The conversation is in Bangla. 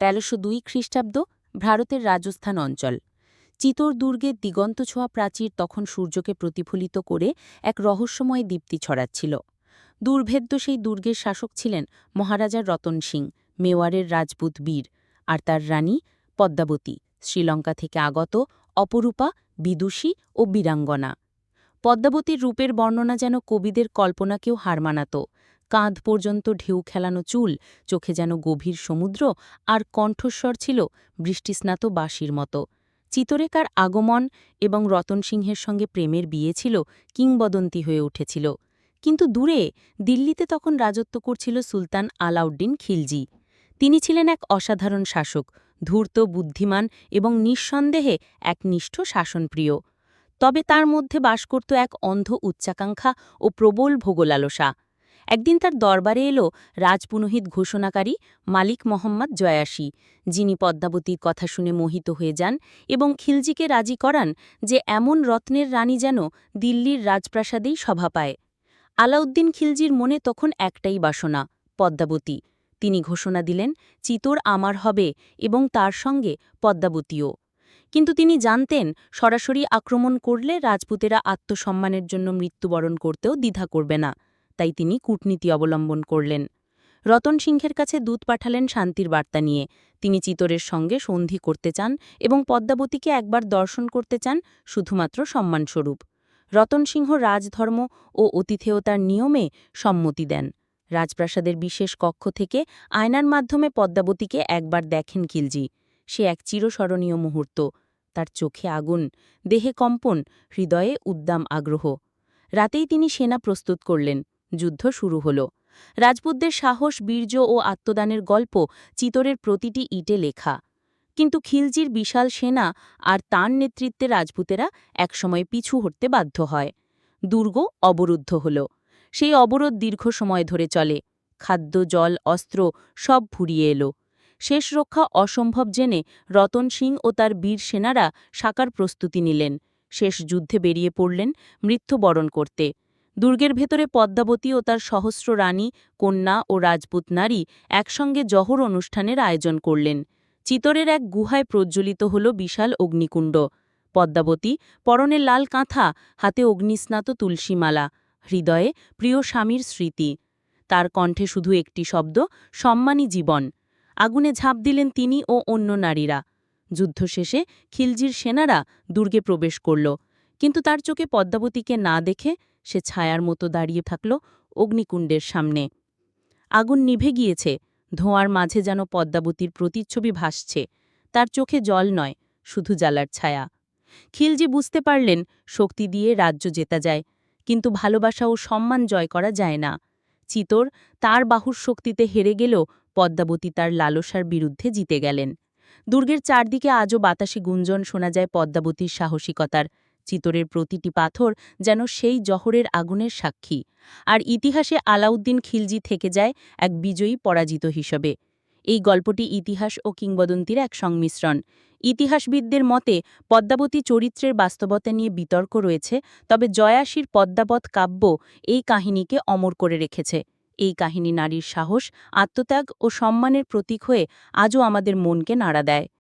তেরোশো দুই খ্রিস্টাব্দ ভারতের রাজস্থান অঞ্চল। চিতোর দুর্গের দিগন্ত ছোঁয়া প্রাচীর তখন সূর্যকে প্রতিফলিত করে এক রহস্যময় দীপ্তি ছড়াচ্ছিল। দুর্ভেদ্য সেই দুর্গের শাসক ছিলেন মহারাজা রতন সিং, মেওয়ারের রাজপুত বীর আর তার রানী পদ্মাবতী, শ্রীলঙ্কা থেকে আগত অপরূপা, বিদুষী ও বীরাঙ্গনা। পদ্মাবতীর রূপের বর্ণনা যেন কবিদের কল্পনাকেও হার মানাত। কাঁধ পর্যন্ত ঢেউ খেলানো চুল, চোখে যেন গভীর সমুদ্র আর কণ্ঠস্বর ছিল বৃষ্টিস্নাত বাঁশির মতো। চিতরেকার আগমন এবং রতন সিংহের সঙ্গে প্রেমের বিয়ে ছিল কিংবদন্তি হয়ে উঠেছিল। কিন্তু দূরে দিল্লিতে তখন রাজত্ব করছিল সুলতান আলাউদ্দিন খিলজি। তিনি ছিলেন এক অসাধারণ শাসক, ধূর্ত, বুদ্ধিমান এবং নিঃসন্দেহে এক নিষ্ঠ শাসনপ্রিয়। তবে তার মধ্যে বাস করত এক অন্ধ উচ্চাকাঙ্ক্ষা ও প্রবল ভোগলালসা। একদিন তার দরবারে এলো রাজপুনোহিত ঘোষণাকারী মালিক মোহাম্মদ জয়াসী যিনি পদ্মাবতীর কথা শুনে মোহিত হয়ে যান এবং খিলজিকে রাজি করান যে এমন রত্নের রানী যেন দিল্লির রাজপ্রাসাদেই সভা পায়। আলাউদ্দিন খিলজির মনে তখন একটাই বাসনা, পদ্মাবতী। তিনি ঘোষণা দিলেন, চিতোর আমার হবে এবং তার সঙ্গে পদ্মাবতীও। কিন্তু তিনি জানতেন, সরাসরি আক্রমণ করলে রাজপুতেরা আত্মসম্মানের জন্য মৃত্যুবরণ করতেও দ্বিধা করবে না। তাই তিনি কূটনীতি অবলম্বন করলেন। রতন সিংহের কাছে দূত পাঠালেন শান্তির বার্তা নিয়ে। তিনি চিতরের সঙ্গে সন্ধি করতে চান এবং পদ্মাবতীকে একবার দর্শন করতে চান শুধুমাত্র সম্মানস্বরূপ। রতন সিংহ রাজধর্ম ও অতিথেয়তার নিয়মে সম্মতি দেন। রাজপ্রাসাদের বিশেষ কক্ষ থেকে আয়নার মাধ্যমে পদ্মাবতীকে একবার দেখেন খিলজি। সে এক চিরস্মরণীয় মুহূর্ত। তার চোখে আগুন, দেহে কম্পন, হৃদয়ে উদ্দাম আগ্রহ। রাতেই তিনি সেনা প্রস্তুত করলেন। যুদ্ধ শুরু হল। রাজপুতদের সাহস, বীর্য ও আত্মদানের গল্প চিতরের প্রতিটি ইটে লেখা। কিন্তু খিলজির বিশাল সেনা আর তার নেতৃত্বে রাজপুতেরা একসময় পিছু হটতে বাধ্য হয়। দুর্গ অবরুদ্ধ হল। সেই অবরোধ দীর্ঘ সময় ধরে চলে। খাদ্য, জল, অস্ত্র সব ফুরিয়ে এলো। শেষ রক্ষা অসম্ভব জেনে রতন সিং ও তার বীর সেনারা সাকার প্রস্তুতি নিলেন। শেষ যুদ্ধে বেরিয়ে পড়লেন মৃত্যুবরণ করতে। দুর্গের ভেতরে পদ্মাবতী ও তার সহস্র রানী, কন্যা ও রাজপুত নারী একসঙ্গে জহর অনুষ্ঠানের আয়োজন করলেন। চিতরের এক গুহায় প্রজ্বলিত হল বিশাল অগ্নিকুণ্ড। পদ্মাবতী পরনে লাল কাঁথা, হাতে অগ্নিস্নাত তুলসীমালা, হৃদয়ে প্রিয় স্বামীর স্মৃতি। তার কণ্ঠে শুধু একটি শব্দ, সম্মানী জীবন। আগুনে ঝাঁপ দিলেন তিনি ও অন্য নারীরা। যুদ্ধ শেষে খিলজির সেনারা দুর্গে প্রবেশ করল। কিন্তু তার চোখে পদ্মাবতীকে না দেখে সে ছায়ার মতো দাঁড়িয়ে থাকল অগ্নিকুণ্ডের সামনে। আগুন নিভে গিয়েছে, ধোঁয়ার মাঝে যেন পদ্মাবতীর প্রতিচ্ছবি ভাসছে। তার চোখে জল নয়, শুধু জ্বালার ছায়া। খিলজি বুঝতে পারলেন, শক্তি দিয়ে রাজ্য জেতা যায়, কিন্তু ভালোবাসা ও সম্মান জয় করা যায় না। চিতর তার বাহুর শক্তিতে হেরে গেলেও পদ্মাবতী তার লালসার বিরুদ্ধে জিতে গেলেন। দুর্গের চারদিকে আজও বাতাসে গুঞ্জন শোনা যায় পদ্মাবতীর সাহসিকতার। চিতরের প্রতিটি পাথর যেন সেই জহরের আগুনের সাক্ষী। আর ইতিহাসে আলাউদ্দিন খিলজি থেকে যায় এক বিজয়ী পরাজিত হিসেবে। এই গল্পটি ইতিহাস ও কিংবদন্তির এক সংমিশ্রণ। ইতিহাসবিদদের মতে, পদ্মাবতী চরিত্রের বাস্তবতা নিয়ে বিতর্ক রয়েছে, তবে জয়াসীর পদ্মাবত কাব্য এই কাহিনীকে অমর করে রেখেছে। এই কাহিনী নারীর সাহস, আত্মত্যাগ ও সম্মানের প্রতীক হয়ে আজও আমাদের মনকে নাড়া দেয়।